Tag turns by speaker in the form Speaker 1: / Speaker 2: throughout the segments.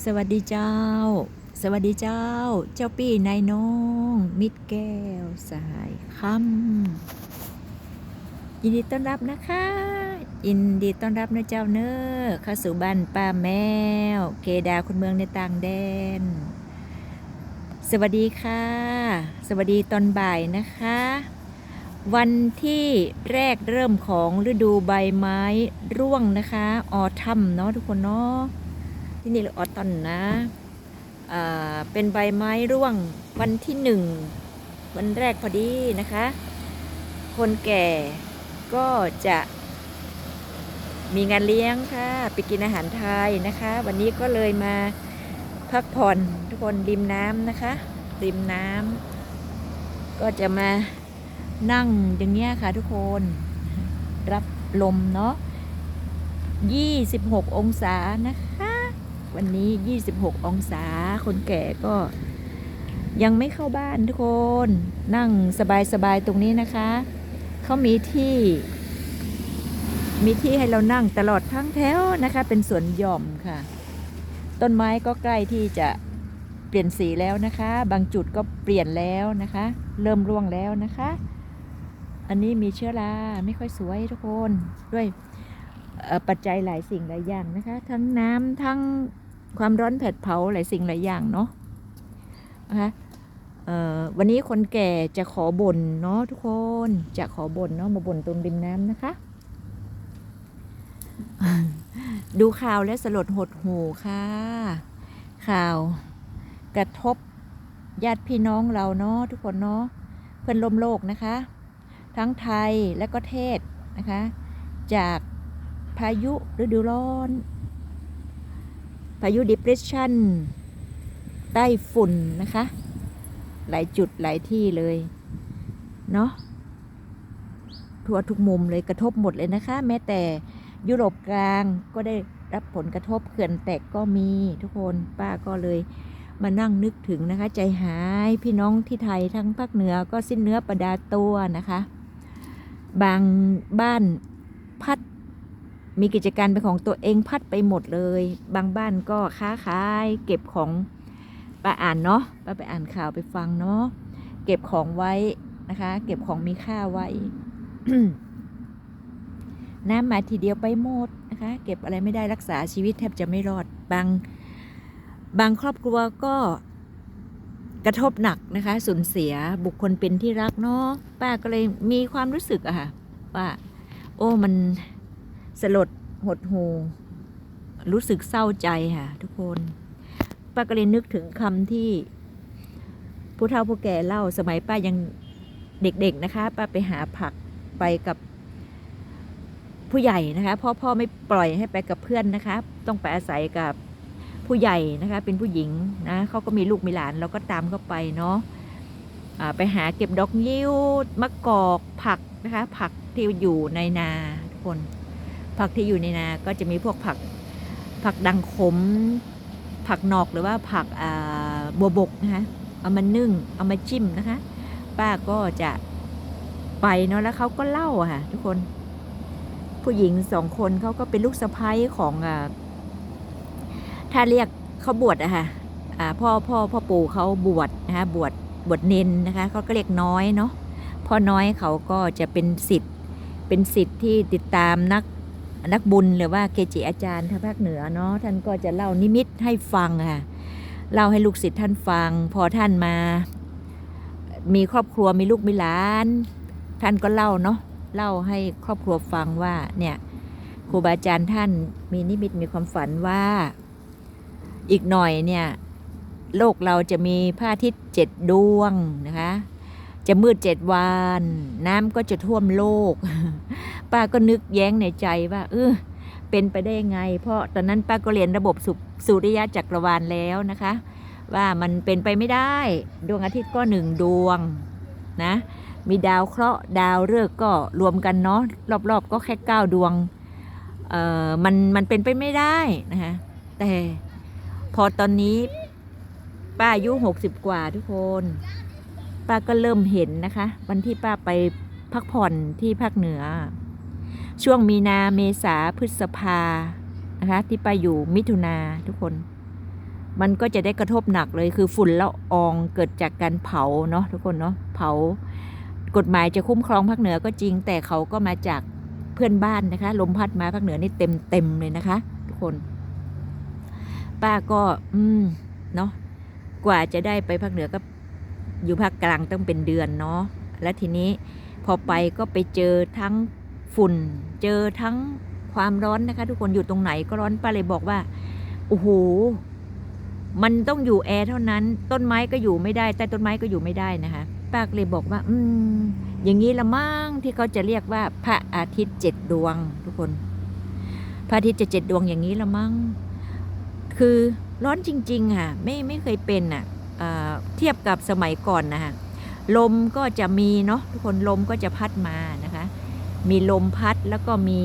Speaker 1: สวัสดีเจ้า สวัสดีเจ้า เจ้าปี้นายน้อง มิตรแก้วสายคำยินดีต้อนรับนะคะยินดีต้อนรับนะเจ้าเนอเข้าสู่บ้านป้าแมว เกดาคนเมืองในต่างแดน สวัสดีค่ะ สวัสดีตอนบ่ายนะคะ วันที่แรกเริ่มของฤดูใบไม้ร่วงนะคะ ออทัมเนาะทุกคนเนาะ ที่นี่ออตอนนะเป็นใบไม้ร่วงวันที่หนึ่งวันแรกพอดีนะคะ คนแก่ก็จะมีงานเลี้ยงค่ะไปกินอาหารไทยนะคะ วันนี้ก็เลยมาพักผ่อนทุกคนริมน้ำนะคะ ริมน้ำก็จะมานั่งอย่างเงี้ยค่ะทุกคน รับลมเนาะ26 องศานะคะ วันนี้ 26 องศา คนแก่ก็ยังไม่เข้าบ้านทุกคน นั่งสบายๆตรงนี้นะคะ เขามีที่ มีที่ให้เรานั่งตลอดทั้งแถวนะคะ เป็นสวนหย่อมค่ะ ต้นไม้ก็ใกล้ที่จะเปลี่ยนสีแล้วนะคะ บางจุดก็เปลี่ยนแล้วนะคะ เริ่มร่วงแล้วนะคะ อันนี้มีเชื้อราไม่ค่อยสวยทุกคนด้วยปัจจัยหลายสิ่งหลายอย่างนะคะ ทั้งน้ำทั้ง ความร้อนแผดเผาหลายสิ่งหลายอย่างเนาะนะคะเอ่อวันนี้คนแก่จะขอบ่นเนาะทุกคนจะขอบ่นเนาะมาบ่นตรงริมน้ำนะคะ ดูข่าวและสลดหดหูค่ะ ข่าวกระทบญาติพี่น้องเราเนาะทุกคนเนาะเพื่อนร่วมโลกนะคะ ทั้งไทยและก็เทศนะคะ จากพายุฤดูร้อน พายุ depression ใต้ฝุ่นนะคะ หลายจุดหลายที่เลย เนาะทั่วทุกมุมเลยกระทบหมดเลยนะคะ แม้แต่ยุโรปกลางก็ได้รับผลกระทบเขื่อนแตกก็มีทุกคนป้าก็เลยมานั่งนึกถึงนะคะ ใจหายพี่น้องที่ไทยทั้งภาคเหนือก็สิ้นเนื้อประดาตัวนะคะ บางบ้านพัด มีกิจการเป็นของตัวเองพัดไปหมดเลย บางบ้านก็ค้าขายเก็บของไปอ่านเนาะไปไปอ่านข่าวไปฟังเนาะเก็บของไว้นะคะ เก็บของมีค่าไว้น้ำมาทีเดียวไปหมดนะคะ เก็บอะไรไม่ได้รักษาชีวิตแทบจะไม่รอดบางบางครอบครัวก็กระทบหนักนะคะสูญเสียบุคคลเป็นที่รักเนาะป้าก็เลยมีความรู้สึกอะค่ะว่า โอ้มัน สลดหดหู รู้สึกเศร้าใจค่ะ ทุกคนป้าก็เลยนึกถึงคำที่ผู้เฒ่าผู้แก่เล่าสมัยป้ายังเด็กๆนะคะ ป้าไปหาผักไปกับผู้ใหญ่นะคะพ่อพ่อไม่ปล่อยให้ไปกับเพื่อนนะคะ ต้องไปอาศัยกับผู้ใหญ่นะคะ เป็นผู้หญิงนะเขาก็มีลูกมีหลานเราก็ตามเข้าไปเนาะไปหาเก็บดอกยิ้วมะกอกผักนะคะ ผักที่อยู่ในนาทุกคน ผักที่อยู่ในนา ก็จะมีพวกผักผักดังขม ผักนอกหรือว่าผักบัวบกนะคะเอามานึ่งเอามาจิ้มนะคะ ป้าก็จะไปเนาะแล้วเขาก็เล่าค่ะทุกคน ผู้หญิงสองคนเขาก็เป็นลูกสะใภ้ของอถ้าเรียกเขาบวชอะค่ะพ่อพ่อพ่อปู่เขาบวชนะคะบวชบวชเนนนะคะเขาก็เรียกน้อยเนาะพ่อน้อยเขาก็จะเป็นสิทธิ์เป็นสิทธิ์ที่ติดตามนัก นักบุญหรือว่าเกจิอาจารย์ทางภาคเหนือเนาะท่านก็จะเล่านิมิตให้ฟังค่ะเล่าให้ลูกศิษย์ท่านฟัง พอท่านมา มีครอบครัวมีลูกมีหลาน ท่านก็เล่าเนาะเล่าให้ครอบครัวฟังว่าเนี่ยครูบาอาจารย์ท่านมีนิมิตมีความฝันว่าอีกหน่อยเนี่ยโลกเราจะมีพระอาทิตย์เจ็ดดวงนะคะ จะมืดเจ็ดวันน้ำก็จะท่วมโลก ป้าก็นึกแย้งในใจว่าเออเป็นไปได้ไง เพราะตอนนั้นป้าก็เรียนระบบสุสุริยะจักรวาลแล้วนะคะ ว่ามันเป็นไปไม่ได้ ดวงอาทิตย์ก็หนึ่งดวงนะมีดาวเคราะห์ดาวฤกษ์ก็รวมกันเนาะรอบๆ ก็แค่เก้าดวงเอ่อมันมันเป็นไปไม่ได้นะคะแต่พอตอนนี้ป้าอายุหกสิบกว่าทุกคน ป้าก็เริ่มเห็นนะคะ วันที่ป้าไปพักผ่อนที่ภาคเหนือ ช่วงมีนาเมษาพฤษภานะคะ ที่ป้าอยู่มิถุนาทุกคน มันก็จะได้กระทบหนักเลยคือฝุ่นละอองเกิดจากการเผาเนาะทุกคนเนาะเผากฎหมายจะคุ้มครองภาคเหนือก็จริง แต่เขาก็มาจากเพื่อนบ้านนะคะ ลมพัดมาภาคเหนือนี่เต็มเต็มเลยนะคะ ทุกคน ป้าก็ อืมเนาะกว่าจะได้ไปภาคเหนือก็ อยู่ภาคกลางต้องเป็นเดือนเนาะและทีนี้พอไปก็ไปเจอทั้งฝุ่น เจอทั้งความร้อนนะคะ ทุกคนอยู่ตรงไหนก็ร้อนป้าเลยบอกว่าโอ้โหมันต้องอยู่แอร์เท่านั้น ต้นไม้ก็อยู่ไม่ได้แต่ต้นไม้ก็อยู่ไม่ได้นะคะป้าเลยบอกว่า อืมอย่างนี้ละมั้งที่เขาจะเรียกว่าพระอาทิตย์เจ็ดดวง ทุกคน พระอาทิตย์จะเจ็ดดวงอย่างนี้ละมั้งคือร้อนจริง ๆ ค่ะ ไม่ไม่เคยเป็นอะ เทียบกับสมัยก่อนนะคะลมก็จะมีเนาะทุกคนลมก็จะพัดมานะคะ มีลมพัดแล้วก็มี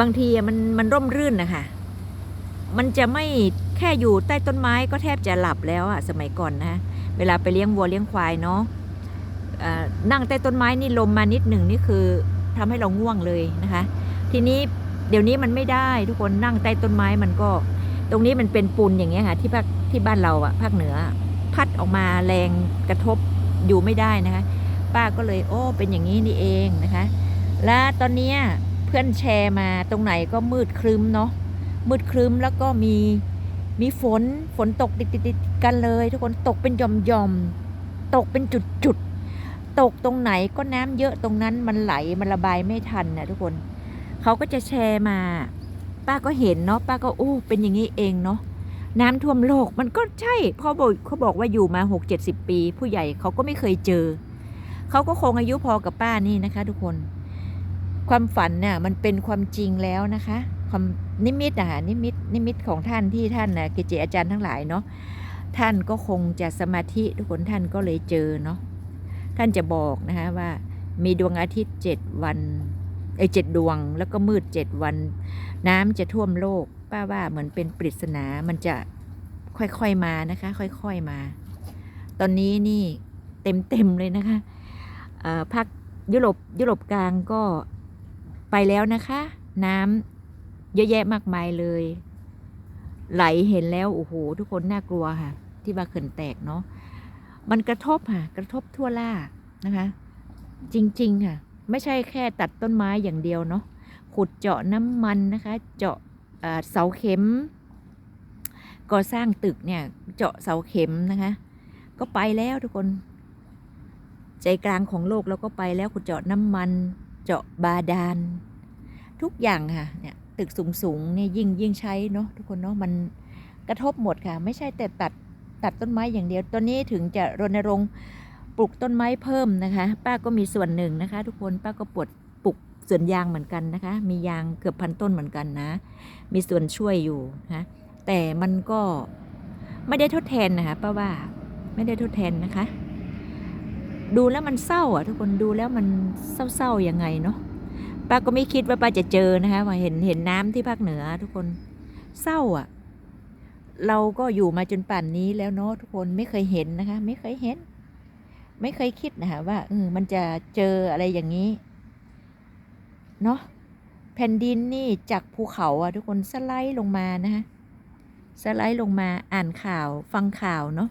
Speaker 1: บางทีมันมันร่มรื่นนะคะมันจะไม่แค่อยู่ใต้ต้นไม้ก็แทบจะหลับแล้วอะสมัยก่อนนะเวลาไปเลี้ยงวัวเลี้ยงควายเนาะนั่งใต้ต้นไม้นี่ลมมานิดหนึ่งนี่คือทำให้เราง่วงเลยนะคะ ทีนี้ เดี๋ยวนี้มันไม่ได้ทุกคนนั่งใต้ต้นไม้มันก็ ตรงนี้มันเป็นปูนอย่างเงี้ยค่ะที่ภาคที่บ้านเราอะภาคเหนือ พัดออกมาแรงกระทบอยู่ไม่ได้นะคะ ป้าก็เลย โอ้ เป็นอย่างนี้นี่เองนะคะ และตอนเนี้ยเพื่อนแชร์มาตรงไหนก็มืดครึ้มเนาะมืดครึ้มแล้วก็มีมีฝนฝนตกติดติดๆกันเลย ทุกคนตกเป็นหย่อมหย่อมๆตกเป็นจุดจุดๆตกตรงไหนก็น้ำเยอะตรงนั้นมันไหลมันระบายไม่ทันนะทุกคน เขาก็จะแชร์มา ป้าก็เห็นเนาะป้าก็โอ้เป็นอย่างนี้เองเนาะน้ำท่วมโลกมันก็ใช่เขาบอกเขาบอกว่าอยู่มาหกเจ็ดสิบปี ผู้ใหญ่เขาก็ไม่เคยเจอ เขาก็คงอายุพอกับป้านี่นะคะ ทุกคน ความฝันน่ะมันเป็นความจริงแล้วนะคะ ความนิมิตอะค่ะนิมิตนิมิตของท่านที่ท่านนะเกจิอาจารย์ทั้งหลายเนาะท่านก็คงจะสมาธิทุกคนท่านก็เลยเจอเนาะท่านจะบอกนะคะว่า มีดวงอาทิตย์เจ็ดวัน ไอยเจ็ดดวง แล้วก็มืดเจ็ดวัน น้ำจะท่วมโลก ป้าว่าเหมือนเป็นปริศนามันจะค่อยๆมานะคะ ค่อยๆมา ตอนนี้นี่เต็มๆเลยนะคะภาคยุโรปยุโรปกลางก็ไปแล้วนะคะ น้ำเยอะแยะมากมายเลย ไหลเห็นแล้วโอ้โหทุกคนน่ากลัวค่ะ ที่ว่าเขื่อนแตกเนาะมันกระทบค่ะ กระทบทั่วล่านะคะ จริง ๆ ค่ะ ไม่ใช่แค่ตัดต้นไม้อย่างเดียวเนาะขุดเจาะน้ำมันนะคะ เจาะเสาเข็มก่อสร้างตึกเนี่ยเจาะเสาเข็มนะคะ ก็ไปแล้วทุกคน ใจกลางของโลกเราก็ไปแล้วขุดเจาะน้ำมัน เจาะบาดาลทุกอย่างค่ะเนี่ยตึกสูงๆเนี่ยยิ่งยิ่งใช้เนาะทุกคนเนาะมันกระทบหมดค่ะ ไม่ใช่แต่ตัดตัดต้นไม้อย่างเดียวตอนนี้ถึงจะรณรงค์ ปลูกต้นไม้เพิ่มนะคะ ป้าก็มีส่วนหนึ่งนะคะ ทุกคนป้าก็ปลดปลูกสวนยางเหมือนกันนะคะ มียางเกือบพันต้นเหมือนกันนะ มีส่วนช่วยอยู่นะะแต่มันก็ไม่ได้ทดแทนนะคะป้าว่าไม่ได้ทดแทนนะคะ ดูแล้วมันเศร้าอะทุกคนดูแล้วมันเศร้าๆยังไงเนาะป้าก็ไม่คิดว่าป้าจะเจอนะคะว่าเห็นเห็นน้ำที่ภาคเหนือ ทุกคนเศร้าอะ เราก็อยู่มาจนป่านนี้แล้วเนาะทุกคนไม่เคยเห็นนะคะ ไม่เคยเห็น ไม่เคยคิดนะคะว่าเออมันจะเจออะไรอย่างนี้เนาะแผ่นดินนี่จากภูเขาอะทุกคนสไลด์ลงมานะคะสไลด์ลงมาอ่านข่าวฟังข่าวเนาะ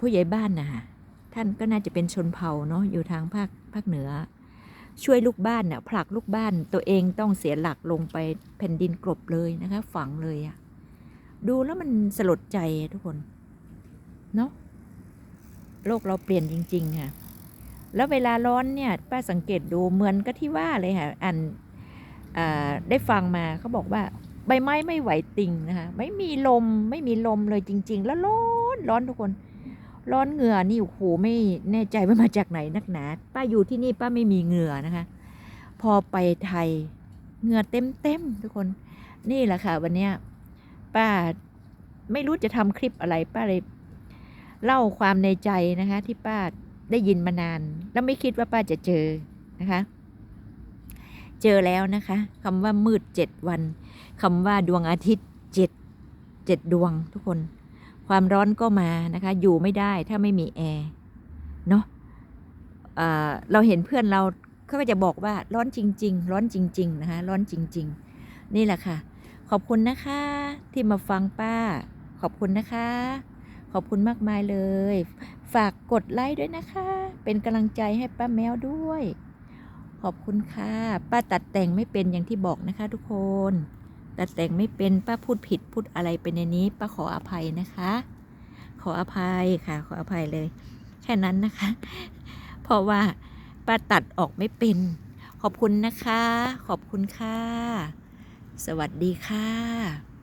Speaker 1: ผู้ใหญ่บ้านนะคะท่านก็น่าจะเป็นชนเผ่าเนาะอยู่ทางภาคภาคเหนือ ช่วยลูกบ้านเนี่ยผลักลูกบ้านตัวเองต้องเสียหลักลงไปแผ่นดินกลบเลยนะคะ ฝังเลยอะดูแล้วมันสลดใจทุกคนเนาะ โลกเราเปลี่ยนจริง ๆ ค่ะ แล้วเวลาร้อนเนี่ยป้าสังเกตดูเหมือนก็ที่ว่าเลยค่ะอันอ่าได้ฟังมาเขาบอกว่าใบไม้ไม่ไหวติงนะคะไม่มีลมไม่มีลมเลยจริง ๆ แล้วร้อนร้อนทุกคน ร้อนเหงื่อนี่โอ้โหไม่แน่ใจว่ามาจากไหนนักหนา ป้าอยู่ที่นี่ป้าไม่มีเหงื่อนะคะ พอไปไทยเหงื่อเต็มเต็มทุกคน นี่แหละค่ะ วันเนี้ยป้าไม่รู้จะทำคลิปอะไรป้าเลย เล่าความในใจนะคะที่ป้าได้ยินมานาน แล้วไม่คิดว่าป้าจะเจอนะคะ เจอแล้วนะคะคำว่ามืดเจ็ดวันคำว่าดวงอาทิตย์เจ็ดเจ็ดดวงทุกคน ความร้อนก็มานะคะ อยู่ไม่ได้ถ้าไม่มีแอร์เนาะเอ่อเราเห็นเพื่อนเราเขาก็จะบอกว่าร้อนจริง ๆ ร้อนจริง ๆ นะคะ ร้อนจริง ๆ นี่แหละค่ะ ขอบคุณนะคะที่มาฟังป้า ขอบคุณนะคะ ขอบคุณมากมายเลย ฝากกดไลค์ด้วยนะคะ เป็นกำลังใจให้ป้าแมวด้วย ขอบคุณค่ะ ป้าตัดแต่งไม่เป็นอย่างที่บอกนะคะ ทุกคน ตัดแต่งไม่เป็นป้าพูดผิดพูดอะไรไปในนี้ ป้าขออภัยนะคะ ขออภัยค่ะ ขออภัยเลย แค่นั้นนะคะ เพราะว่าป้าตัดออกไม่เป็น ขอบคุณนะคะ ขอบคุณค่ะ สวัสดีค่ะ